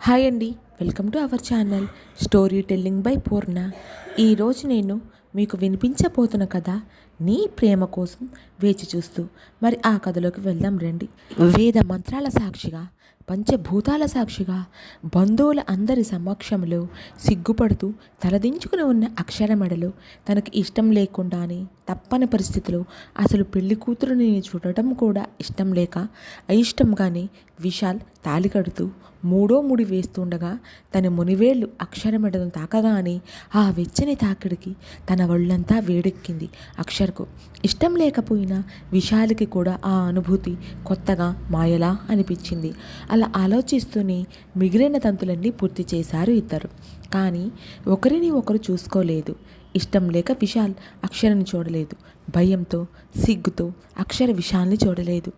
Hi అండి welcome to our channel story telling by Purna. ఈరోజు నేను మీకు వినిపించబోతున్న కథ నీ ప్రేమ కోసం వేచి చూస్తూ. మరి ఆ కథలోకి వెళ్దాం రండి. వేద మంత్రాల సాక్షిగా పంచభూతాల సాక్షిగా బంధువుల అందరి సమక్షంలో సిగ్గుపడుతూ తలదించుకుని ఉన్న అక్షరమెడలో తనకి ఇష్టం లేకుండానే తప్పని పరిస్థితిలో అసలు పెళ్ళి కూతురుని చూడటం కూడా ఇష్టం లేక అయిష్టంగానే విశాల్ తాలి కడుతూ మూడో ముడి వేస్తుండగా తన మునివేళ్ళు అక్షరమెడను తాకగానే ఆ వెచ్చని తాకిడికి తన ఒళ్ళంతా వేడెక్కింది. అక్షర్కు ఇష్టం లేకపోయినా విశాల్కి కూడా ఆ అనుభూతి కొత్తగా మాయలా అనిపించింది. అలా ఆలోచిస్తూనే మిగిలిన తంతులన్నీ పూర్తి చేశారు ఇద్దరు. కానీ ఒకరిని ఒకరు చూసుకోలేదు. ఇష్టం లేక విశాల్ అక్షరని చూడలేదు. భయంతో సిగ్గుతో అక్షర విశాల్ని చూడలేదు.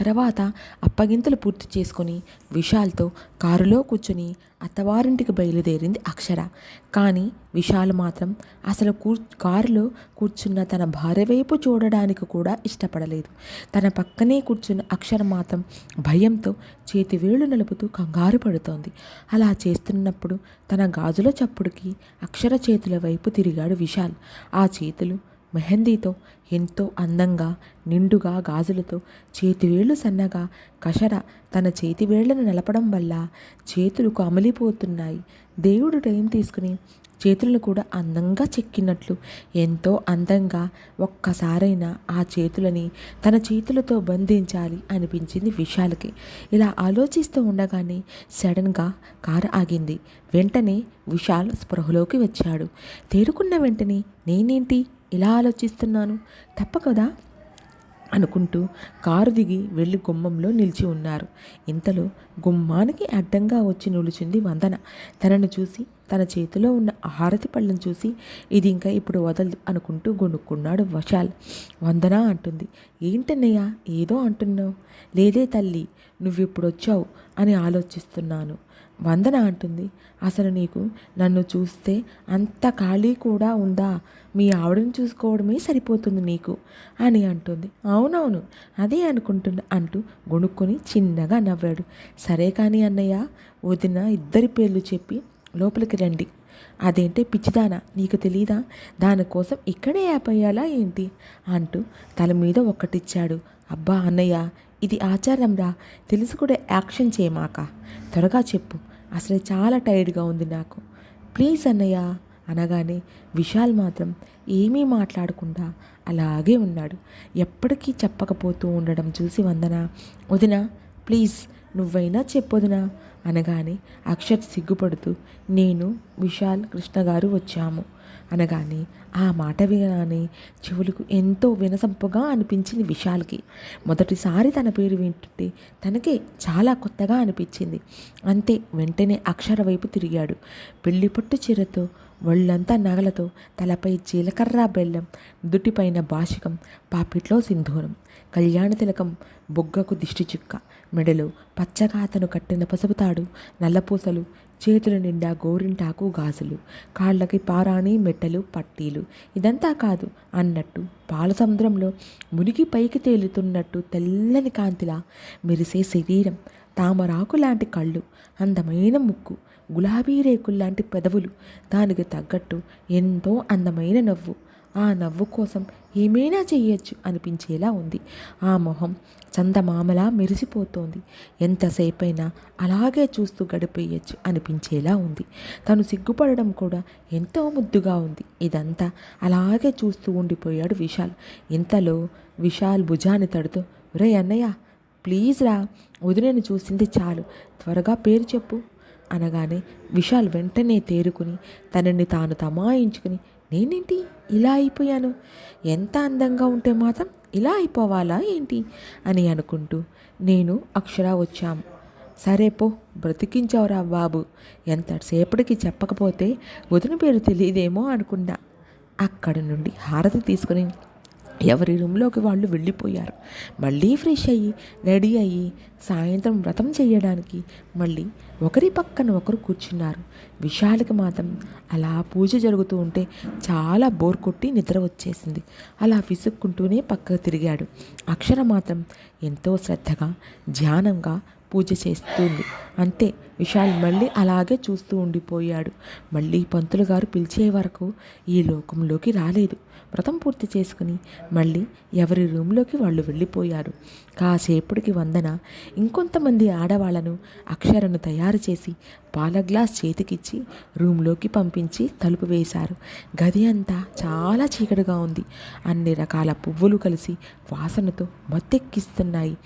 తర్వాత అప్పగింతలు పూర్తి చేసుకొని విశాల్తో కారులో కూర్చుని అత్తవారింటికి బయలుదేరింది అక్షర. కానీ విశాల్ మాత్రం అసలు కూ కారులో కూర్చున్న తన భార్య వైపు చూడడానికి కూడా ఇష్టపడలేదు. తన పక్కనే కూర్చున్న అక్షర మాత్రం భయంతో చేతి వేళ్ళు నలుపుతూ కంగారు పడుతోంది. అలా చేస్తున్నప్పుడు తన గాజుల చప్పుడుకి అక్షర చేతుల వైపు తిరిగాడు విశాల్. ఆ చేతులు మెహందీతో ఎంతో అందంగా నిండుగా గాజులతో చేతివేళ్ళు సన్నగా కషర తన చేతివేళ్ళను నలపడం వల్ల చేతులు అమలిపోతున్నాయి. దేవుడు టైం తీసుకుని చేతులను కూడా అందంగా చెక్కినట్లు ఎంతో అందంగా ఒక్కసారైనా ఆ చేతులని తన చేతులతో బంధించాలి అనిపించింది విశాల్కి. ఇలా ఆలోచిస్తూ ఉండగానే సడన్గా కారు ఆగింది. వెంటనే విశాల్ స్పృహలోకి వచ్చాడు. తేరుకున్న వెంటనే నేనేంటి? ఇలా ఆలోచిస్తున్నాను. తప్పకదా? అనుకుంటూ కారు దిగి వెళ్ళి గుమ్మంలో నిలిచి ఉన్నారు. ఇంతలో గుమ్మానికి అడ్డంగా వచ్చి నిలిచింది వందన. తనను చూసి తన చేతిలో ఉన్న హారతి పళ్ళను చూసి ఇది ఇంకా ఇప్పుడు వదలదు అనుకుంటూ గొనుక్కున్నాడు వశాల్. వందన అంటుంది ఏంటన్నయ్య ఏదో అంటున్నావు? లేదే తల్లి నువ్వు ఇప్పుడు వచ్చావు అని ఆలోచిస్తున్నాను. వందన అంటుంది. అసలు నీకు నన్ను చూస్తే అంత ఖాళీ కూడా ఉందా? మీ ఆవిడని చూసుకోవడమే సరిపోతుంది నీకు అని అంటుంది. అవునవును అదే అనుకుంటున్నా అంటూ గొణుక్కొని చిన్నగా నవ్వాడు. సరే కానీ అన్నయ్య వదిన ఇద్దరి పేర్లు చెప్పి లోపలికి రండి. అదేంటే పిచ్చిదానా నీకు తెలీదా? దానికోసం ఇక్కడే యాపయ్యాలా ఏంటి? అంటూ తల మీద ఒక్కటిచ్చాడు. అబ్బా అన్నయ్య ఇది ఆచారంరా తెలిసి కూడా యాక్షన్ చేయమాక. త్వరగా చెప్పు అసలు చాలా టైర్డ్గా ఉంది నాకు. ప్లీజ్ అన్నయ్య అనగానే విశాల్ మాత్రం ఏమీ మాట్లాడకుండా అలాగే ఉన్నాడు. ఎప్పటికీ చెప్పకపోతూ ఉండడం చూసి వందన వదిన ప్లీజ్ నువ్వైనా చెప్పొదినా అనగానే అక్షత్ సిగ్గుపడుతూ నేను విశాల్ కృష్ణ గారు వచ్చాము. అనగానే ఆ మాట వినగానే చెవులకు ఎంతో వినసంపుగా అనిపించింది విశాల్కి. మొదటిసారి తన పేరు వింటుంటే తనకే చాలా కొత్తగా అనిపించింది. అంతే వెంటనే అక్షర వైపు తిరిగాడు. పెళ్ళి పట్టు చీరతో ఒళ్ళంతా నగలతో తలపై జీలకర్ర బెల్లం దుటిపైన బాషికం పాపిట్లో సింధూరం కళ్యాణ తిలకం బొగ్గకు దిష్టి చుక్క. మెడలో పచ్చగా అతను కట్టిన పసుపుతాడు నల్లపూసలు చేతుల నిండా గోరింటాకు గాజులు కాళ్ళకి పారాణి మెట్టలు పట్టీలు. ఇదంతా కాదు అన్నట్టు పాల సముద్రంలో మునిగి పైకి తేలుతున్నట్టు తెల్లని కాంతిలా మెరిసే శరీరం తామరాకు లాంటి కళ్ళు అందమైన ముక్కు గులాబీ రేకుల్లాంటి పెదవులు దానికి తగ్గట్టు ఎంతో అందమైన నవ్వు. ఆ నవ్వు కోసం ఏమైనా చేయొచ్చు అనిపించేలా ఉంది. ఆ మొహం చందమామలా మెరిసిపోతోంది. ఎంతసేపైనా అలాగే చూస్తూ గడిపేయచ్చు అనిపించేలా ఉంది. తను సిగ్గుపడడం కూడా ఎంతో ముద్దుగా ఉంది. ఇదంతా అలాగే చూస్తూ ఉండిపోయాడు విశాల్. ఇంతలో విశాల్ భుజాన్ని తడుతూ రే అన్నయ్య ప్లీజ్ రా వదిలేను చూసింది చాలు. త్వరగా పేరు చెప్పు. అనగానే విశాల్ వెంటనే తేరుకుని తనని తాను తమాయించుకుని నేనేంటి? ఇలా అయిపోయాను. ఎంత అందంగా ఉంటే మాత్రం ఇలా అయిపోవాలా ఏంటి? అని అనుకుంటూ నేను అక్షర వచ్చాం. సరే పో బ్రతికించావురా బాబు. ఎంతసేపటికి చెప్పకపోతే వదిన పేరు తెలియదేమో అనుకున్నా. అక్కడ నుండి హారతి తీసుకుని ఎవరి రూమ్లోకి వాళ్ళు వెళ్ళిపోయారు. మళ్ళీ ఫ్రెష్ అయ్యి రెడీ అయ్యి సాయంత్రం వ్రతం చేయడానికి మళ్ళీ ఒకరి పక్కన ఒకరు కూర్చున్నారు. విశాలకి మాత్రం అలా పూజ జరుగుతూ ఉంటే చాలా బోర్ కొట్టి నిద్ర వచ్చేసింది. అలా విసుక్కుంటూనే పక్కకు తిరిగాడు. అక్షర మాత్రం ఎంతో శ్రద్ధగా ధ్యానంగా పూజ చేస్తుంది. అంతే విశాల్ మళ్ళీ అలాగే చూస్తూ ఉండిపోయాడు. మళ్ళీ పంతులు గారు పిలిచే వరకు ఈ లోకంలోకి రాలేదు. వ్రతం పూర్తి చేసుకుని మళ్ళీ ఎవరి రూమ్లోకి వాళ్ళు వెళ్ళిపోయారు. కాసేపటికి వందన ఇంకొంతమంది ఆడవాళ్ళను అక్షరను తయారు చేసి పాల గ్లాస్ చేతికిచ్చి రూమ్లోకి పంపించి తలుపు వేశారు. గది అంతా చాలా చీకటిగా ఉంది. అన్ని రకాల పువ్వులు కలిసి వాసనతో మత్తెక్కిస్తున్నాయి.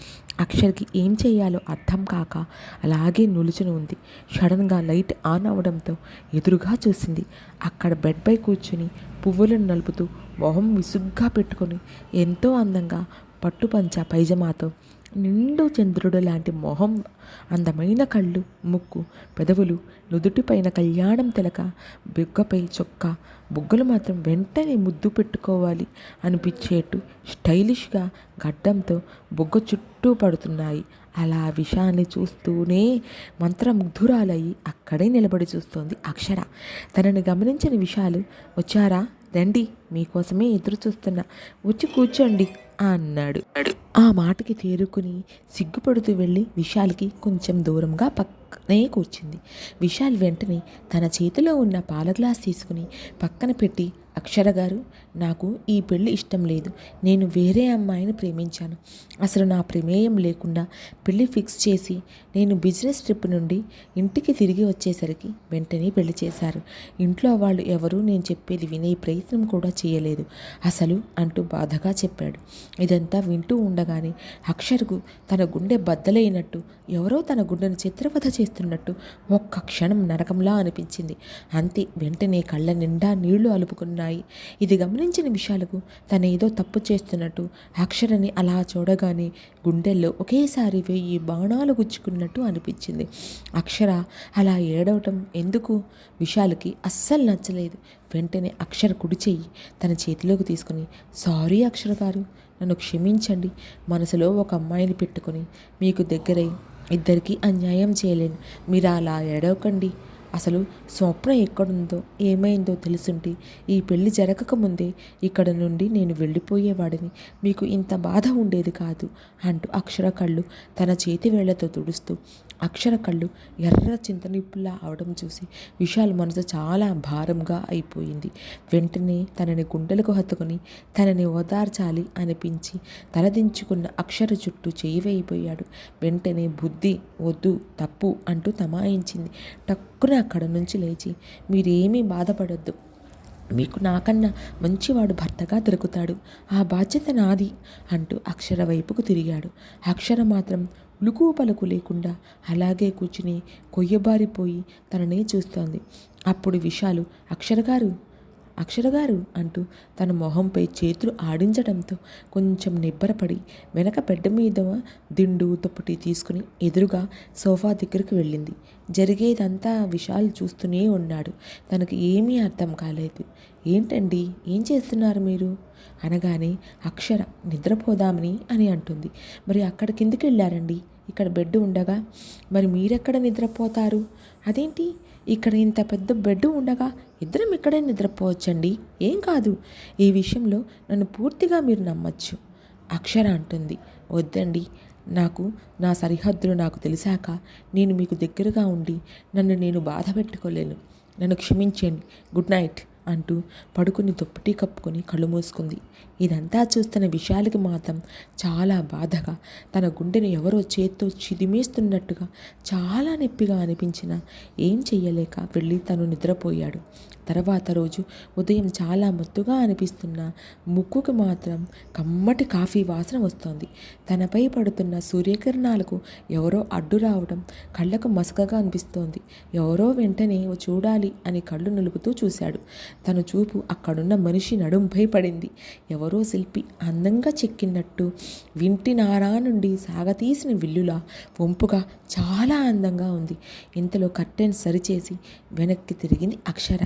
అక్షర్కి ఏం చేయాలో అర్థం కాక అలాగే నులుచుని ఉంది. సడన్గా లైట్ ఆన్ అవడంతో ఎదురుగా చూసింది అక్కడ బెడ్పై కూర్చుని పువ్వులను నలుపుతూ మొహం విసుగ్గా పెట్టుకొని ఎంతో అందంగా పట్టుపంచ పైజమాతో నిండు చంద్రుడు లాంటి మొహం అందమైన కళ్ళు ముక్కు పెదవులు నుదుటిపైన కళ్యాణం తెలక బుగ్గపై చొక్క బుగ్గలు మాత్రం వెంటనే ముద్దు పెట్టుకోవాలి అనిపించేట్టు స్టైలిష్గా గడ్డంతో బుగ్గ చుట్టూ పడుతున్నాయి అలా విషాన్ని చూస్తూనే మంత్రముగ్ధురాలయ్యి అక్కడే నిలబడి చూస్తోంది అక్షర. తనని గమనించిన విషాలు వచ్చారా? రండి మీకోసమే ఎదురు చూస్తున్నా. వచ్చి కూర్చోండి అన్నాడు. ఆ మాటకి తేరుకుని సిగ్గుపడుతూ వెళ్ళి విశాల్కి కొంచెం దూరంగా పక్కనే కూర్చుంది. విశాల్ వెంటనే తన చేతిలో ఉన్న పాల గ్లాస్ తీసుకుని పక్కన పెట్టి అక్షర గారు నాకు ఈ పెళ్ళి ఇష్టం లేదు. నేను వేరే అమ్మాయిని ప్రేమించాను. అసలు నా ప్రమేయం లేకుండా పెళ్ళి ఫిక్స్ చేసి నేను బిజినెస్ ట్రిప్ నుండి ఇంటికి తిరిగి వచ్చేసరికి వెంటనే పెళ్ళి చేశారు. ఇంట్లో వాళ్ళు ఎవరూ నేను చెప్పేది వినే ప్రయత్నం కూడా చేయలేదు. అసలు అంటూ బాధగా చెప్పాడు. ఇదంతా వింటూ ఉండగానే అక్షర్కు తన గుండె బద్దలైనట్టు ఎవరో తన గుండెను చిత్రవధ చేస్తున్నట్టు ఒక్క క్షణం నరకంలా అనిపించింది. అంతే వెంటనే కళ్ళ నిండా నీళ్ళు ఉన్నాయి. ఇది గమనించిన విషయాలకు తను ఏదో తప్పు చేస్తున్నట్టు అక్షరని అలా చూడగానే గుండెల్లో ఒకేసారి వెయ్యి బాణాలు గుచ్చుకున్నట్టు అనిపించింది. అక్షర అలా ఏడవటం ఎందుకు? విషయాలకి అస్సలు నచ్చలేదు. వెంటనే అక్షర కుడి చెయ్యి తన చేతిలోకి తీసుకుని సారీ అక్షర గారు నన్ను క్షమించండి. మనసులో ఒక అమ్మాయిని పెట్టుకొని మీకు దగ్గరై ఇద్దరికీ అన్యాయం చేయలేను. మీరు అలా ఏడవకండి. అసలు స్వప్న ఎక్కడుందో ఏమైందో తెలుసుంటే ఈ పెళ్ళి జరగకముందే ఇక్కడ నుండి నేను వెళ్ళిపోయేవాడిని. మీకు ఇంత బాధ ఉండేది కాదు అంటూ అక్షర కళ్ళు తన చేతి వేళ్ళతో తుడుస్తూ అక్షర కళ్ళు ఎర్ర చింతనిప్పులా అవడం చూసి విశాల్ మనసు చాలా భారంగా అయిపోయింది. వెంటనే తనని గుండెలకు హత్తుకొని తనని ఓదార్చాలి అనిపించి తలదించుకున్న అక్షర చుట్టూ చేయివైపోయాడు వెంటనే బుద్ధి వద్దు తప్పు అంటూ తమాయించింది. టక్కున అక్కడ నుంచి లేచి మీరేమీ బాధపడొద్దు. మీకు నాకన్నా మంచివాడు భర్తగా దొరుకుతాడు. ఆ బాధ్యత నాది అంటూ అక్షర వైపుకు తిరిగాడు. అక్షర మాత్రం ఉలుకు పలుకు లేకుండా అలాగే కూర్చుని కొయ్యబారిపోయి తననే చూస్తోంది. అప్పుడు విషాలు అక్షర గారు అంటూ తన మొహంపై చేతులు ఆడించడంతో కొంచెం నిబ్బరపడి వెనక బెడ్ మీద దిండు దుప్పటి తీసుకుని ఎదురుగా సోఫా దగ్గరికి వెళ్ళింది. జరిగేదంతా విశాల్ చూస్తూనే ఉన్నాడు. తనకు ఏమీ అర్థం కాలేదు. ఏంటండి? ఏం చేస్తున్నారు మీరు? అనగానే అక్షర నిద్రపోదామని అని అంటుంది. మరి అక్కడ కిందికి వెళ్ళారండి ఇక్కడ బెడ్ ఉండగా? మరి మీరెక్కడ నిద్రపోతారు? అదేంటి? ఇక్కడ ఇంత పెద్ద బెడ్ ఉండగా ఇద్దరం ఇక్కడే నిద్రపోవచ్చండి? ఏం కాదు. ఈ విషయంలో నన్ను పూర్తిగా మీరు నమ్మచ్చు అక్షర అంటుంది. వద్దండి. నాకు నా సరిహద్దులు నాకు తెలిసాక నేను మీకు దగ్గరగా ఉండి నన్ను నేను బాధ పెట్టుకోలేను. నన్ను క్షమించండి. Good night. అంటూ పడుకుని దుప్పటి కప్పుకొని కళ్ళు మూసుకుంది. ఇదంతా చూస్తున్న విషయాలకి మాత్రం చాలా బాధగా తన గుండెను ఎవరో చేత్తో చిదిమేస్తున్నట్టుగా చాలా నొప్పిగా అనిపించిన ఏం చెయ్యలేక వెళ్ళి తను నిద్రపోయాడు. తర్వాత రోజు ఉదయం చాలా మత్తుగా అనిపిస్తున్న ముక్కుకు మాత్రం కమ్మటి కాఫీ వాసన వస్తోంది. తనపై పడుతున్న సూర్యకిరణాలకు ఎవరో అడ్డు రావడం కళ్ళకు మసకగా అనిపిస్తోంది. ఎవరో వెంటనే చూడాలి అని కళ్ళు నిలుపుతూ చూశాడు. తన చూపు అక్కడున్న మనిషి నడుంపై పడింది. ఎవరో శిల్పి అందంగా చెక్కినట్టు వింటి నారా నుండి సాగతీసిన విల్లులా వంపుగా చాలా అందంగా ఉంది. ఇంతలో కర్టెన్ సరిచేసి వెనక్కి తిరిగింది అక్షర.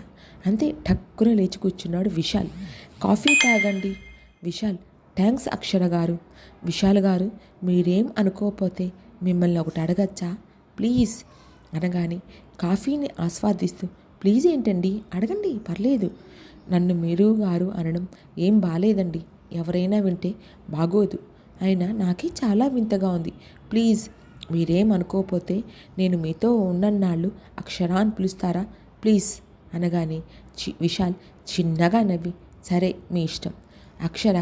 అంతే ఠక్కున లేచి కూర్చున్నాడు విశాల్. కాఫీ తాగండి. విశాల్ థ్యాంక్స్ అక్షర గారు. విశాల్ గారు మీరేం అనుకోకపోతే మిమ్మల్ని ఒకటి అడగచ్చా? ప్లీజ్ అనగానే కాఫీని ఆస్వాదిస్తూ ప్లీజ్ ఏంటండి? అడగండి పర్లేదు. నన్ను మీరు గారు అనడం ఏం బాలేదండి. ఎవరైనా వింటే బాగోదు. అయినా నాకే చాలా వింతగా ఉంది. ప్లీజ్ మీరేం అనుకోకపోతే నేను మీతో ఉన్నన్నాళ్ళు నాళ్ళు అని పిలుస్తారా? ప్లీజ్. అనగానే చి విశాల్ చిన్నగా నవ్వి సరే మీ ఇష్టం. అక్షర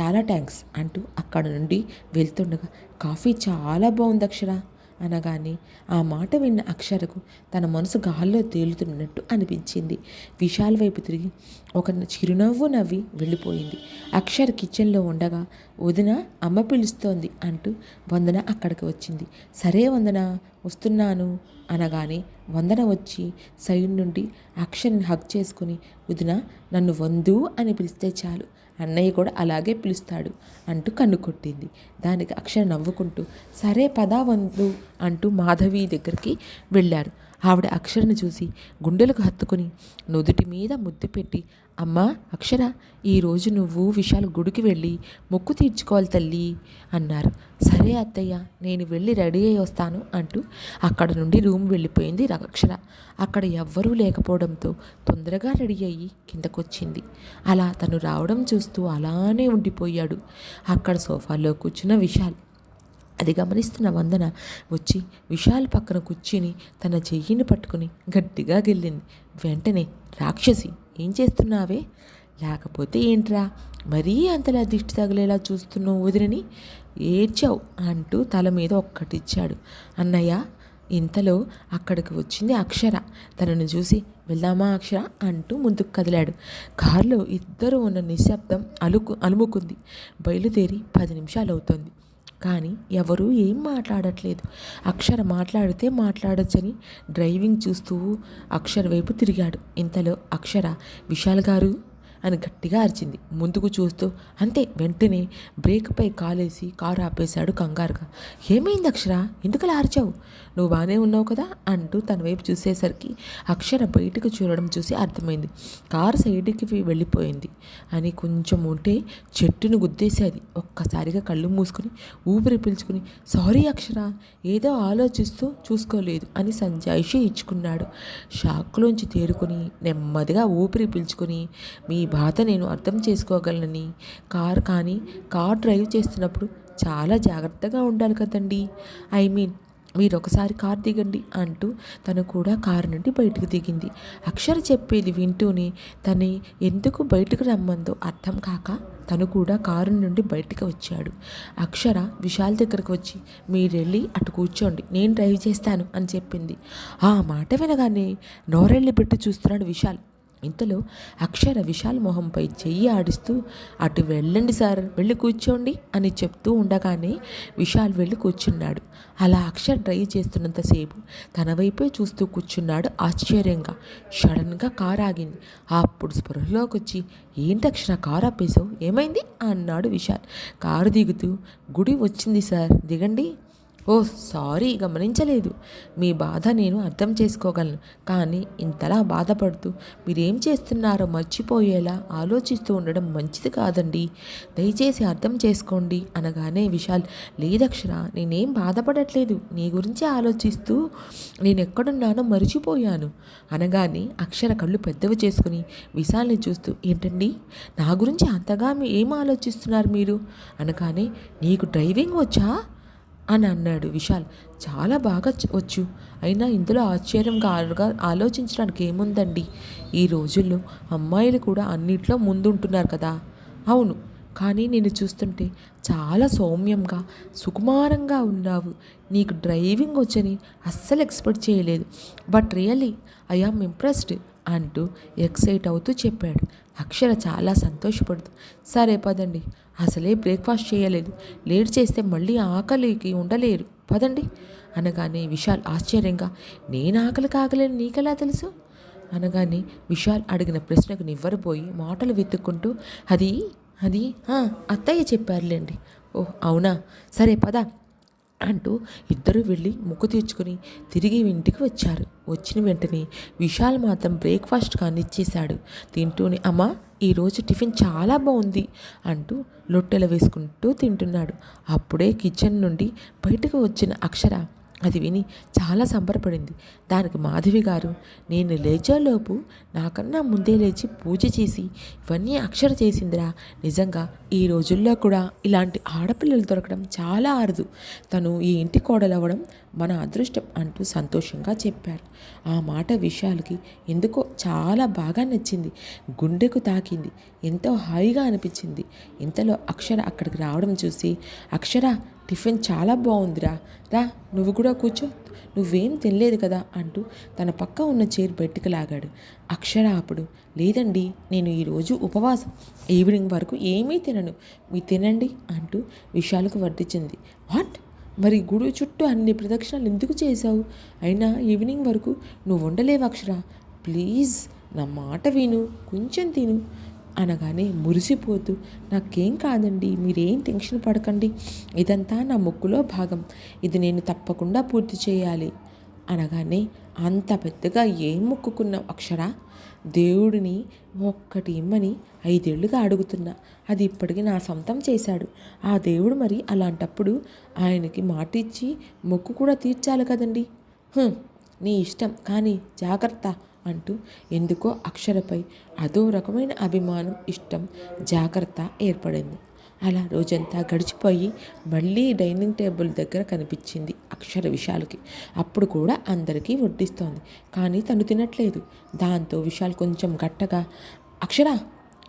చాలా థ్యాంక్స్ అంటూ అక్కడ నుండి వెళ్తుండగా కాఫీ చాలా బాగుంది అక్షర అనగానే ఆ మాట విన్న అక్షరకు తన మనసు గాల్లో తేలుతున్నట్టు అనిపించింది. విశాల్ వైపు తిరిగి ఒక చిరునవ్వు నవ్వి వెళ్ళిపోయింది. అక్షర్ కిచెన్లో ఉండగా వదిన అమ్మ పిలుస్తోంది అంటూ వందన అక్కడికి వచ్చింది. సరే వందన వస్తున్నాను అనగానే వందన వచ్చి సైడ్ నుండి అక్షర్ని హక్ చేసుకుని వదిన నన్ను వందు అని పిలిస్తే చాలు అన్నయ్య కూడా అలాగే పిలుస్తాడు అంటూ కన్ను కొట్టింది. దానికి అక్షర నవ్వుకుంటూ సరే పదా వందు అంటూ మాధవి దగ్గరికి వెళ్ళారు. ఆవిడ అక్షరను చూసి గుండెలకు హత్తుకుని నుదుటి మీద ముద్దు పెట్టి అమ్మా అక్షర ఈరోజు నువ్వు విశాల్ గుడికి వెళ్ళి మొక్కు తీర్చుకోవాలి తల్లి అన్నారు. సరే అత్తయ్య నేను వెళ్ళి రెడీ అయి వస్తాను అంటూ అక్కడ నుండి రూమ్ వెళ్ళిపోయింది అక్షర అక్కడ ఎవ్వరూ లేకపోవడంతో తొందరగా రెడీ అయ్యి కిందకొచ్చింది. అలా తను రావడం చూస్తూ అలానే ఉండిపోయాడు. అక్కడ సోఫాలో కూర్చున్న విశాల్ అది గమనిస్తున్న వందన వచ్చి విశాల్ పక్కన కూర్చుని తన చెయ్యిని పట్టుకుని గట్టిగా గెల్లింది. వెంటనే రాక్షసి ఏం చేస్తున్నావే? లేకపోతే ఏంట్రా? మరీ అంతలా దిష్టి తగిలేలా చూస్తున్నావు వదిలిని ఏడ్చావు అంటూ తల మీద ఒక్కటిచ్చాడు. అన్నయ్య ఇంతలో అక్కడికి వచ్చింది అక్షర. తనను చూసి వెళ్దామా అక్షర అంటూ ముందుకు కదిలాడు. కారులో ఇద్దరు ఉన్న నిశ్శబ్దం అలుకు అలుముకుంది. బయలుదేరి పది నిమిషాలు అవుతోంది కానీ ఎవరూ ఏం మాట్లాడట్లేదు. అక్షర మాట్లాడితే మాట్లాడొచ్చని డ్రైవింగ్ చూస్తూ అక్షర వైపు తిరిగాడు. ఇంతలో అక్షర విశాల్ గారు అని గట్టిగా అరిచింది. ముందుకు చూస్తూ అంతే వెంటనే బ్రేక్పై కాలేసి కారు ఆపేశాడు కంగారుగా. ఏమైంది అక్షర? ఎందుకలా అరిచావు? నువ్వు బాగానే ఉన్నావు కదా? అంటూ తన వైపు చూసేసరికి అక్షర బయటకు చూడడం చూసి అర్థమైంది. కారు సైడ్కి వెళ్ళిపోయింది. అని కొంచెం ఉంటే చెట్టును గుద్దేసేది. ఒక్కసారిగా కళ్ళు మూసుకుని ఊపిరి పీల్చుకుని సారీ అక్షర ఏదో ఆలోచిస్తూ చూసుకోలేదు అని సంజాయిషి ఇచ్చుకున్నాడు. షాక్లోంచి తేరుకుని నెమ్మదిగా ఊపిరి పీల్చుకుని మీ బాధ నేను అర్థం చేసుకోగలనని. కార్ కానీ కార్ డ్రైవ్ చేస్తున్నప్పుడు చాలా జాగ్రత్తగా ఉండాలి కదండి. ఐ మీన్ మీరు ఒకసారి కార్ దిగండి అంటూ తను కూడా కారు నుండి బయటకు దిగింది. అక్షర చెప్పేది వింటూనే తను ఎందుకు బయటకు రమ్మందో అర్థం కాక తను కూడా కారు నుండి బయటకు వచ్చాడు. అక్షర విశాల్ దగ్గరకు వచ్చి మీరెళ్ళి అటు కూర్చోండి నేను డ్రైవ్ చేస్తాను అని చెప్పింది. ఆ మాట వినగానే నోరెళ్ళి పెట్టి చూస్తున్నాడు విశాల్. ఇంతలో అక్షర విశాల్ మొహంపై చెయ్యి ఆడిస్తూ అటు వెళ్ళండి సార్ వెళ్ళి కూర్చోండి అని చెప్తూ ఉండగానే విశాల్ వెళ్ళి కూర్చున్నాడు. అలా అక్షర్ డ్రైవ్ చేస్తున్నంతసేపు తన వైపే చూస్తూ కూర్చున్నాడు ఆశ్చర్యంగా. సడన్గా కారు ఆగింది. అప్పుడు స్పృహలోకి వచ్చి ఏంటి అక్షర కారు ఆపేసావు ఏమైంది? అన్నాడు విశాల్. కారు దిగుతూ గుడి వచ్చింది సార్ దిగండి ఓ సారీ గమనించలేదు. మీ బాధ నేను అర్థం చేసుకోగలను. కానీ ఇంతలా బాధపడుతూ మీరేం చేస్తున్నారో మర్చిపోయేలా ఆలోచిస్తూ ఉండడం మంచిది కాదండి. దయచేసి అర్థం చేసుకోండి అనగానే విశాల్ లేదక్షర నేనేం బాధపడట్లేదు. నీ గురించి ఆలోచిస్తూ నేను ఎక్కడున్నానో మర్చిపోయాను. అనగానే అక్షర కళ్ళు పెద్దవి చేసుకుని విశాల్ని చూస్తూ ఏంటండి? నా గురించి అంతగా మీ ఏం ఆలోచిస్తున్నారు మీరు? అనగానే నీకు డ్రైవింగ్ వచ్చా? అని అన్నాడు విశాల్. చాలా బాగా వచ్చు అయినా ఇందులో ఆశ్చర్యంగా ఆరుగా ఆలోచించడానికి ఏముందండి? ఈ రోజుల్లో అమ్మాయిలు కూడా అన్నిట్లో ముందుంటున్నారు కదా? అవును. కానీ నేను చూస్తుంటే చాలా సౌమ్యంగా సుకుమారంగా ఉన్నావు. నీకు డ్రైవింగ్ వచ్చని అస్సలు ఎక్స్పెక్ట్ చేయలేదు. But really I am impressed అంటూ ఎక్సైట్ అవుతూ చెప్పాడు. అక్షర చాలా సంతోషపడుతూ సరే పదండి. అసలే బ్రేక్ఫాస్ట్ చేయలేదు. లేట్ చేస్తే మళ్ళీ ఆకలికి ఉండలేరు. పదండి. అనగానే విశాల్ ఆశ్చర్యంగా నేను ఆకలి కాగలేను నీకెలా తెలుసు? అనగానే విశాల్ అడిగిన ప్రశ్నకు నివ్వరపోయి మాటలు వెతుక్కుంటూ అది అది అత్తయ్య చెప్పారులేండి. ఓహ్ అవునా? సరే పద. అంటూ ఇద్దరు వెళ్ళి ముక్కు తీర్చుకుని తిరిగి ఇంటికి వచ్చారు. వచ్చిన వెంటనే విశాల్ మాత్రం బ్రేక్ఫాస్ట్ కానిచ్చేశాడు. తింటూనే అమ్మా ఈరోజు టిఫిన్ చాలా బాగుంది అంటూ లొట్టెలు వేసుకుంటూ తింటున్నాడు. అప్పుడే కిచెన్ నుండి బయటకు వచ్చిన అక్షర అది విని చాలా సంబరపడింది. దానికి మాధవి గారు నేను లేచేలోపు నాకన్నా ముందే లేచి పూజ చేసి ఇవన్నీ అక్షర చేసిందిరా. నిజంగా ఈ రోజుల్లో కూడా ఇలాంటి ఆడపిల్లలు దొరకడం చాలా అరుదు. తను ఈ ఇంటి కోడలవ్వడం మన అదృష్టం అంటూ సంతోషంగా చెప్పారు. ఆ మాట విషయాలకి ఎందుకో చాలా బాగా నచ్చింది. గుండెకు తాకింది. ఎంతో హాయిగా అనిపించింది. ఇంతలో అక్షర అక్కడికి రావడం చూసి అక్షర టిఫిన్ చాలా బాగుందిరా. రా నువ్వు కూడా కూర్చో. నువ్వేం తినలేదు కదా అంటూ తన పక్క ఉన్న చైర్ బయటకు లాగాడు. అక్షర అప్పుడు లేదండి నేను ఈరోజు ఉపవాసం. ఈవినింగ్ వరకు ఏమీ తినను. మీ తినండి అంటూ విశాలకు వడ్డించింది. వాట్? మరి గుడి చుట్టూ అన్ని ప్రదక్షిణలు ఎందుకు చేశావు? అయినా ఈవినింగ్ వరకు నువ్వు ఉండలేవు అక్షర. ప్లీజ్ నా మాట విను. కొంచెం తిను. అనగానే మురిసిపోతూ నాకేం కాదండి మీరేం టెన్షన్ పడకండి ఇదంతా నా ముక్కులో భాగం ఇది నేను తప్పకుండా పూర్తి చేయాలి అనగానే అంత పెద్దగా ఏం మొక్కుకున్నావు అక్షర? దేవుడిని ఒక్కటి ఇమ్మని ఐదేళ్ళుగా అడుగుతున్నా అది ఇప్పటికి నా సొంతం చేశాడు. ఆ దేవుడు మరి అలాంటప్పుడు ఆయనకి మాట ఇచ్చి మొక్కు కూడా తీర్చాలి కదండి? నీ ఇష్టం కానీ జాగ్రత్త అంటూ ఎందుకో అక్షరపై అదో రకమైన అభిమానం ఇష్టం జాగ్రత్త ఏర్పడింది. అలా రోజంతా గడిచిపోయి మళ్ళీ డైనింగ్ టేబుల్ దగ్గర కనిపించింది అక్షర విశాల్కి. అప్పుడు కూడా అందరికీ వడ్డిస్తోంది. కానీ తను తినట్లేదు. దాంతో విశాల్ కొంచెం గట్టగా అక్షర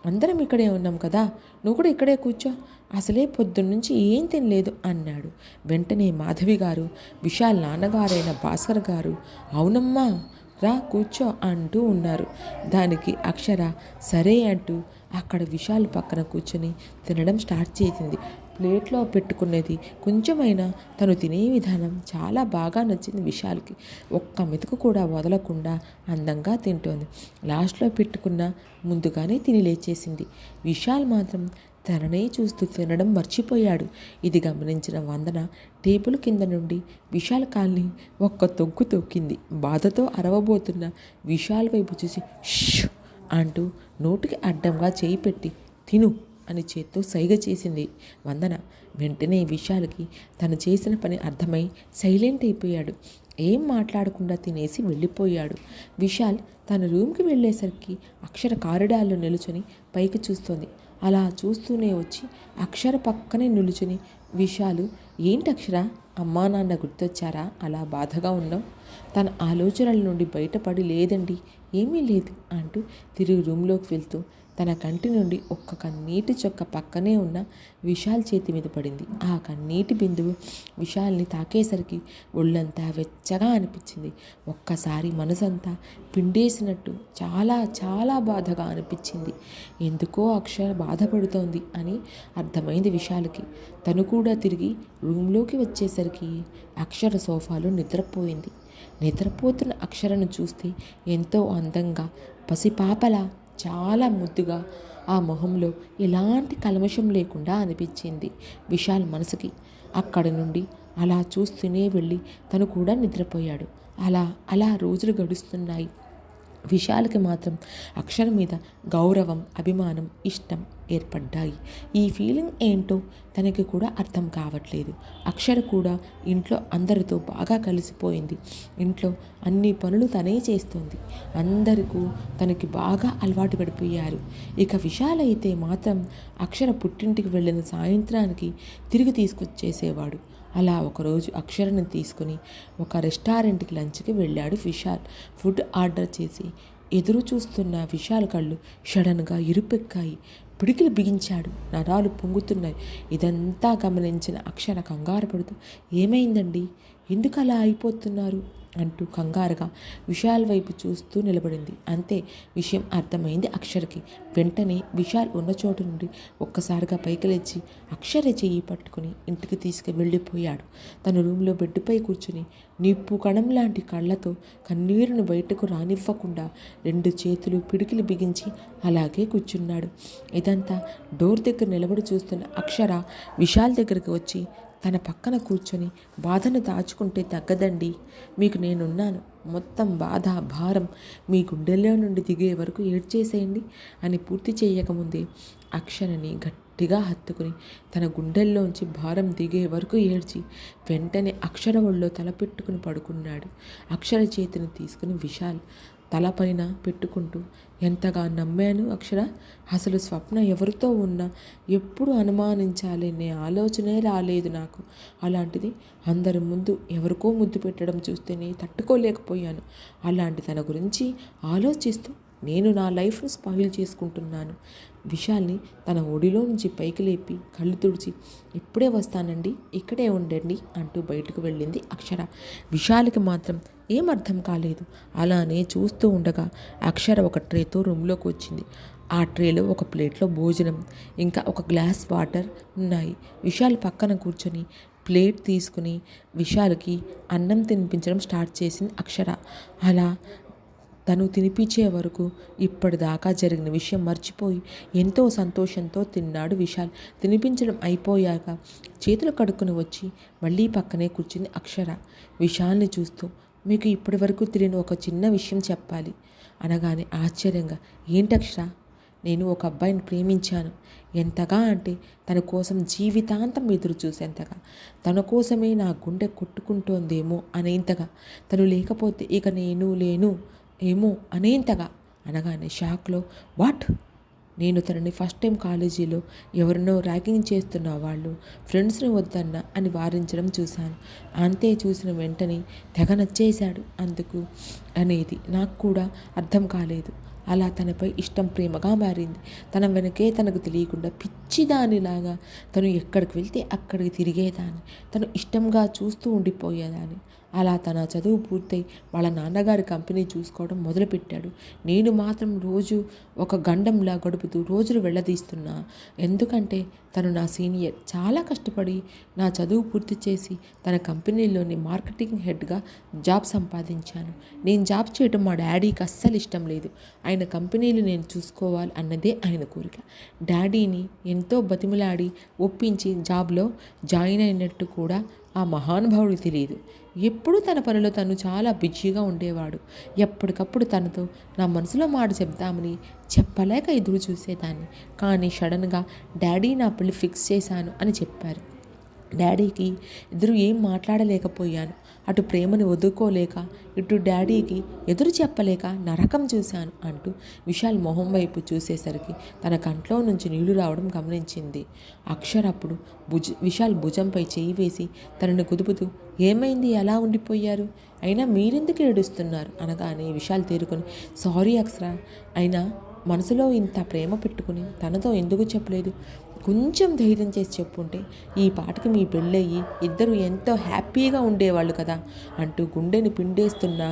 అందరం ఇక్కడే ఉన్నాం కదా నువ్వు కూడా ఇక్కడే కూర్చో. అసలే పొద్దున్నుంచి ఏం తినలేదు అన్నాడు. వెంటనే మాధవి గారు విశాల్ నాన్నగారైన భాస్కర్ గారు అవునమ్మా రా కూర్చో అంటూ ఉన్నారు. దానికి అక్షర సరే అంటూ అక్కడ విశాల్ పక్కన కూర్చొని తినడం స్టార్ట్ చేసింది. ప్లేట్లో పెట్టుకునేది కొంచెమైనా తను తినే విధానం చాలా బాగా నచ్చింది విశాల్కి. ఒక్క మెతుకు కూడా వదలకుండా అందంగా తింటోంది. లాస్ట్లో పెట్టుకున్న ముందుగానే తిని లేచేసింది. విశాల్ మాత్రం తననే చూస్తూ తినడం మర్చిపోయాడు. ఇది గమనించిన వందన టేబుల్ కింద నుండి విశాల్ కాల్ని ఒక్క తొక్కు తొక్కింది. బాధతో అరవబోతున్న విశాల్ వైపు చూసి ష్! అంటూ నోటికి అడ్డంగా చేయి పెట్టి తిను అని చేత్తో సైగ చేసింది వందన. వెంటనే విశాల్కి తను చేసిన పని అర్థమై సైలెంట్ అయిపోయాడు. ఏం మాట్లాడకుండా తినేసి వెళ్ళిపోయాడు. విశాల్ తన రూమ్కి వెళ్ళేసరికి అక్షర కారిడార్లో నిలుచొని పైకి చూస్తోంది. అలా చూస్తూనే వచ్చి అక్షర పక్కనే నిలుచుని విశాలు ఏంటి అక్షర అమ్మా నాన్న గుర్తొచ్చారా? అలా బాధగా ఉన్నావు? తన ఆలోచనల నుండి బయటపడి లేదండి ఏమీ లేదు అంటూ తిరిగి రూమ్లోకి వెళ్తూ తన కంటి నుండి ఒక్క కన్నీటి చొక్క పక్కనే ఉన్న విశాల్ చేతి మీద పడింది. ఆ కన్నీటి బిందువు విశాల్ని తాకేసరికి ఒళ్ళంతా వెచ్చగా అనిపించింది. ఒక్కసారి మనసంతా పిండేసినట్టు చాలా చాలా బాధగా అనిపించింది. ఎందుకో అక్షర బాధపడుతోంది అని అర్థమైంది విశాల్కి. తను కూడా తిరిగి రూమ్లోకి వచ్చేసరికి అక్షర సోఫాలో నిద్రపోయింది. నిద్రపోతున్న అక్షరను చూస్తే ఎంతో అందంగా పసిపాపలా చాలా ముద్దుగా ఆ మొహంలో ఎలాంటి కల్మషం లేకుండా అనిపించింది విశాల్ మనసుకి. అక్కడి నుండి అలా చూస్తూనే వెళ్ళి తను కూడా నిద్రపోయాడు. అలా అలా రోజులు గడుస్తున్నాయి. విషయాలకి మాత్రం అక్షరం మీద గౌరవం అభిమానం ఇష్టం ఏర్పడ్డాయి. ఈ ఫీలింగ్ ఏంటో తనకి కూడా అర్థం కావట్లేదు. అక్షర కూడా ఇంట్లో అందరితో బాగా కలిసిపోయింది. ఇంట్లో అన్ని పనులు తనే చేస్తుంది. అందరికీ తనకి బాగా అలవాటు పడిపోయారు. ఇక విశాల్ అయితే మాత్రం అక్షర పుట్టింటికి వెళ్ళిన సాయంత్రానికి తిరిగి తీసుకొచ్చేసేవాడు. అలా ఒకరోజు అక్షరను తీసుకుని ఒక రెస్టారెంట్కి లంచ్కి వెళ్ళాడు విశాల్. ఫుడ్ ఆర్డర్ చేసి ఎదురు చూస్తున్న విశాల్ కళ్ళు షడన్గా ఇరుపెక్కాయి. పిడికిలు బిగించాడు. నరాలు పొంగుతున్నాయి. ఇదంతా గమనించిన అక్షర కంగారు పడుతూ ఏమైందండి? ఎందుకు అలా అయిపోతున్నారు? అంటూ కంగారుగా విశాల్ వైపు చూస్తూ నిలబడింది. అంతే విషయం అర్థమైంది అక్షర్కి. వెంటనే విశాల్ ఉన్న చోటు నుండి ఒక్కసారిగా పైకి లేచి అక్షర చెయ్యి పట్టుకుని ఇంటికి తీసుకు వెళ్ళిపోయాడు తన రూమ్లో బెడ్పై కూర్చుని నిప్పు కణం లాంటి కళ్ళతో కన్నీరును బయటకు రానివ్వకుండా రెండు చేతులు పిడికిలు బిగించి అలాగే కూర్చున్నాడు. ఇదంతా డోర్ దగ్గర నిలబడి చూస్తున్న అక్షర విశాల్ దగ్గరికి వచ్చి తన పక్కన కూర్చొని బాధను దాచుకుంటే తగ్గదండి. మీకు నేనున్నాను. మొత్తం బాధ భారం మీ గుండెల్లో నుండి దిగే వరకు ఏడ్చేసేయండి అని పూర్తి చేయకముందే అక్షరని గట్టిగా హత్తుకుని తన గుండెల్లోంచి భారం దిగే వరకు ఏడ్చి వెంటనే అక్షర ఒళ్ళో తల పెట్టుకుని పడుకున్నాడు. అక్షర చేతిని తీసుకుని విశాల్ తలపైన పెట్టుకుంటూ ఎంతగా నమ్మాను అక్షర? అసలు స్వప్న ఎవరితో ఉన్నా ఎప్పుడు అనుమానించాలనే ఆలోచనే రాలేదు నాకు. అలాంటిది అందరి ముందు ఎవరికో ముద్దు పెట్టడం చూస్తేనే తట్టుకోలేకపోయాను. అలాంటి తన గురించి ఆలోచిస్తూ నేను నా లైఫ్ను స్పాయిల్ చేసుకుంటున్నాను. విశాల్ని తన ఒడిలో నుంచి పైకి లేపి కళ్ళు తుడిచి ఇప్పుడే వస్తానండి ఇక్కడే ఉండండి అంటూ బయటకు వెళ్ళింది అక్షర. విశాల్కి మాత్రం ఏం అర్థం కాలేదు. అలానే చూస్తూ ఉండగా అక్షర ఒక ట్రేతో రూమ్లోకి వచ్చింది. ఆ ట్రేలో ఒక ప్లేట్లో భోజనం ఇంకా ఒక గ్లాస్ వాటర్ ఉన్నాయి. విశాల్ పక్కన కూర్చొని ప్లేట్ తీసుకుని విశాల్కి అన్నం తినిపించడం స్టార్ట్ చేసింది అక్షర. అలా తను తినిపించే వరకు ఇప్పటిదాకా జరిగిన విషయం మర్చిపోయి ఎంతో సంతోషంతో తిన్నాడు విశాల్. తినిపించడం అయిపోయాక చేతులు కడుక్కుని వచ్చి మళ్ళీ పక్కనే కూర్చుంది అక్షర. విశాల్ని చూస్తూ మీకు ఇప్పటి వరకు తెలియని ఒక చిన్న విషయం చెప్పాలి. అనగానే ఆశ్చర్యంగా ఏంటక్షర నేను ఒక అబ్బాయిని ప్రేమించాను. ఎంతగా అంటే తన కోసం జీవితాంతం ఎదురు చూసేంతగా. తన కోసమే నా గుండె కొట్టుకుంటోందేమో అనేంతగా. తను లేకపోతే ఇక నేను లేను ఏమో అనేంతగా. అనగానే షాక్లో వాట్? నేను తనని ఫస్ట్ టైం కాలేజీలో ఎవరినో ర్యాగింగ్ చేస్తున్న వాళ్ళు ఫ్రెండ్స్ని వద్దన్న అని వారించడం చూశాను. అంతే చూసిన వెంటనే తెగ నచ్చేశాడు అందుకు అనేది నాకు కూడా అర్థం కాలేదు. అలా తనపై ఇష్టం ప్రేమగా మారింది. తన వెనకే తనకు తెలియకుండా పిచ్చిదానిలాగా తను ఎక్కడికి వెళ్తే అక్కడికి తిరిగేదాన్ని. తను ఇష్టంగా చూస్తూ ఉండిపోయేదాన్ని. అలా తన చదువు పూర్తయి వాళ్ళ నాన్నగారి కంపెనీ చూసుకోవడం మొదలుపెట్టాడు. నేను మాత్రం రోజు ఒక గండంలా గడుపుతూ రోజులు వెళ్ళదీస్తున్నా ఎందుకంటే తను నా సీనియర్. చాలా కష్టపడి నా చదువు పూర్తి చేసి తన కంపెనీలోని మార్కెటింగ్ హెడ్గా జాబ్ సంపాదించాను. నేను జాబ్ చేయడం మా డాడీకి అస్సలు ఇష్టం లేదు. ఆయన కంపెనీలు నేను చూసుకోవాలి అన్నదే ఆయన కోరిక. డాడీని ఎంతో బతిమలాడి ఒప్పించి జాబ్లో జాయిన్ అయినట్టు కూడా ఆ మహానుభావుడికి తెలియదు. ఎప్పుడూ తన పనిలో తను చాలా బిజీగా ఉండేవాడు. ఎప్పటికప్పుడు తనతో నా మనసులో మాట చెప్దామని చెప్పలేక ఎదురు చూసేదాన్ని. కానీ సడన్గా డాడీ నా పెళ్ళి ఫిక్స్ చేశాను అని చెప్పారు. డాడీకి ఇద్దరు ఏం మాట్లాడలేకపోయాను. అటు ప్రేమను వదుకోలేక ఇటు డాడీకి ఎదురు చెప్పలేక నరకం చూశాను అంటూ విశాల్ మొహం వైపు చూసేసరికి తన కంట్లో నుంచి నీళ్ళు రావడం గమనించింది. అక్షరప్పుడు భుజ విశాల్ భుజంపై చేయి వేసి తనని కుదుపుతూ ఏమైంది? ఎలా ఉండిపోయారు? అయినా మీరెందుకు ఏడుస్తున్నారు? అనగానే విశాల్ తేరుకొని సారీ అక్షర అయినా మనసులో ఇంత ప్రేమ పెట్టుకుని తనతో ఎందుకు చెప్పలేదు? కొంచెం ధైర్యం చేసి చెప్పుంటే ఈ పాటకి మీ పెళ్ళయ్యి ఇద్దరు ఎంతో హ్యాపీగా ఉండేవాళ్ళు కదా అంటూ గుండెని పిండేస్తున్న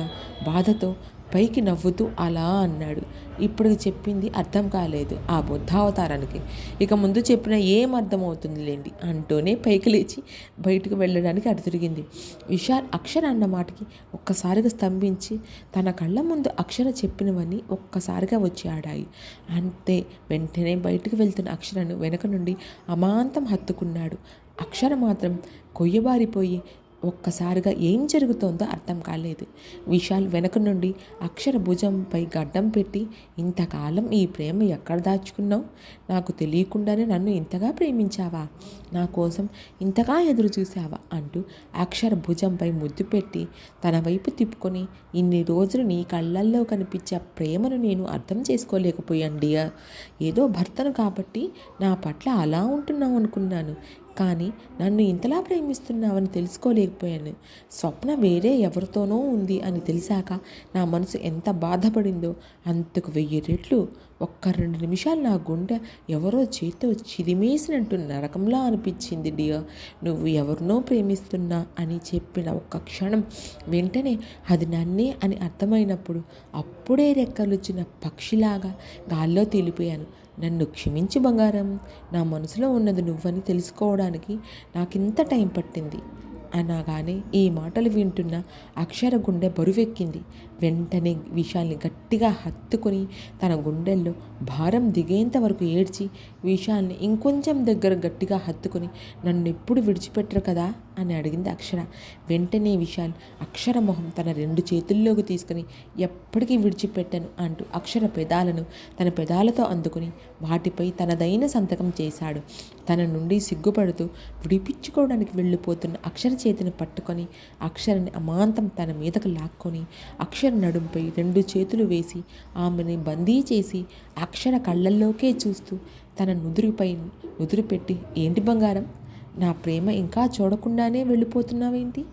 బాధతో పైకి నవ్వుతూ అలా అన్నాడు. ఇప్పుడు చెప్పింది అర్థం కాలేదు ఆ బుద్ధావతారానికి. ఇక ముందు చెప్పిన ఏం అర్థమవుతుందిలేండి అంటూనే పైకి లేచి బయటకు వెళ్ళడానికి అటు తిరిగింది. విశాల్ అక్షర అన్న మాటకి ఒక్కసారిగా స్తంభించి తన కళ్ళ ముందు అక్షర చెప్పినవన్నీ ఒక్కసారిగా వచ్చి ఆడాయి. అంతే వెంటనే బయటకు వెళ్తున్న అక్షరను వెనక నుండి అమాంతం హత్తుకున్నాడు. అక్షర మాత్రం కొయ్యబారిపోయి ఒక్కసారిగా ఏం జరుగుతోందో అర్థం కాలేదు. విశాల్ వెనక నుండి అక్షర భుజంపై గడ్డం పెట్టి ఇంతకాలం ఈ ప్రేమ ఎక్కడ దాచుకున్నావు? నాకు తెలియకుండానే నన్ను ఇంతగా ప్రేమించావా? నా కోసం ఇంతగా ఎదురు చూసావా అంటూ అక్షర భుజంపై ముద్దు పెట్టి తన వైపు తిప్పుకొని ఇన్ని రోజులు నీ కళ్ళల్లో కనిపించే ప్రేమను నేను అర్థం చేసుకోలేకపోయాను ఏదో భర్తను కాబట్టి నా పట్ల అలా ఉంటున్నావు అనుకున్నాను. కానీ నన్ను ఇంతలా ప్రేమిస్తున్నావని తెలుసుకోలేకపోయాను. స్వప్న వేరే ఎవరితోనో ఉంది అని తెలిసాక నా మనసు ఎంత బాధపడిందో అంతకు వెయ్యి రెట్లు ఒక్క రెండు నిమిషాలు నా గుండె ఎవరో చేత్తో చిదిమేసినట్టు నరకంలా అనిపించింది డియర్ నువ్వు ఎవరినో ప్రేమిస్తున్నా అని చెప్పిన ఒక్క క్షణం వెంటనే అది నన్నే అని అర్థమైనప్పుడు అప్పుడే రెక్కలుచ్చిన పక్షిలాగా గాల్లో తేలిపోయాను. నన్ను క్షమించి బంగారం నా మనసులో ఉన్నది నువ్వని తెలుసుకోవడానికి నాకింత టైం పట్టింది. అనగానే ఈ మాటలు వింటున్న అక్షర గుండె బరువెక్కింది. వెంటనే విషాల్ని గట్టిగా హత్తుకొని తన గుండెల్లో భారం దిగేంత వరకు ఏడ్చి విషాల్ని ఇంకొంచెం దగ్గర గట్టిగా హత్తుకొని నన్ను ఎప్పుడు విడిచిపెట్టరు కదా? అని అడిగింది అక్షర. వెంటనే విశాల్ అక్షర మొహం తన రెండు చేతుల్లోకి తీసుకుని ఎప్పటికీ విడిచిపెట్టను అంటూ అక్షర పెదాలను తన పెదాలతో అందుకుని వాటిపై తనదైన సంతకం చేశాడు. తన నుండి సిగ్గుపడుతూ విడిపించుకోవడానికి వెళ్ళిపోతున్న అక్షర చేతిని పట్టుకొని అక్షరని అమాంతం తన మీదకు లాక్కొని అక్షర నడుంపై రెండు చేతులు వేసి ఆమెని బందీ చేసి అక్షర కళ్ళల్లోకే చూస్తూ తన నుదురుపై నుదురు పెట్టి ఏంటి బంగారం? నా ప్రేమ ఇంకా చూడకుండానే వెళ్ళిపోతున్నావేంటి?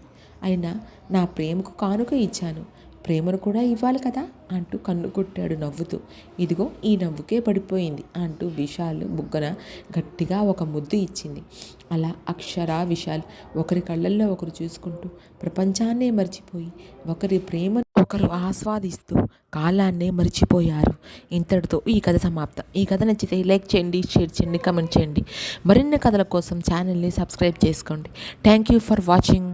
అయినా నా ప్రేమకు కానుక ఇచ్చాను. ప్రేమను కూడా ఇవ్వాలి కదా అంటూ కన్ను కొట్టాడు నవ్వుతూ. ఇదిగో ఈ నవ్వుకే పడిపోయింది అంటూ విశాల్ బుగ్గన గట్టిగా ఒక ముద్దు ఇచ్చింది. అలా అక్షర విశాల్ ఒకరి కళ్ళల్లో ఒకరు చూసుకుంటూ ప్రపంచాన్నే మర్చిపోయి ఒకరి ప్రేమ ఒకరు ఆస్వాదిస్తూ కాలాన్నే మర్చిపోయారు. ఇంతటితో ఈ కథ సమాప్తం. ఈ కథ నచ్చితే లైక్ చేయండి షేర్ చేయండి కమెంట్ చేయండి. మరిన్ని కథల కోసం ఛానల్ని సబ్స్క్రైబ్ చేసుకోండి. Thank you for watching.